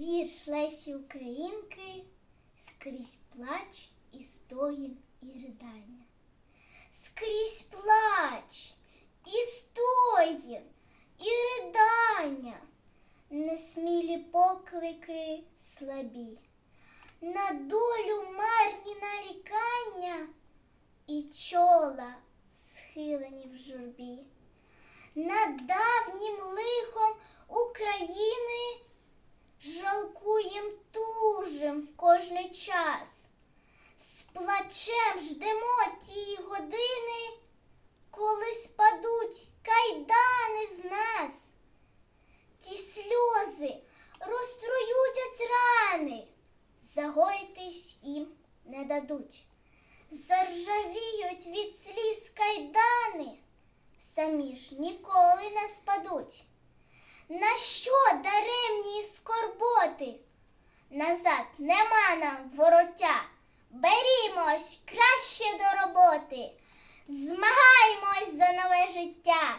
Вірш Лесі Українки скрізь плач і стогін і ридання. Скрізь плач і стогін і ридання, несмілі поклики слабі, на долю марні нарікання і чола схилені в журбі. Над давнім кожний час. З плачем ждемо тії години, коли спадуть кайдани з нас. Ті сльози розтруютять рани, загоїтись їм не дадуть. Заржавіють від сліз кайдани, самі ж ніколи не спадуть. На що даремні скорботи? Назад нема нам вороття. Берімось краще до роботи, змагаємось за нове життя.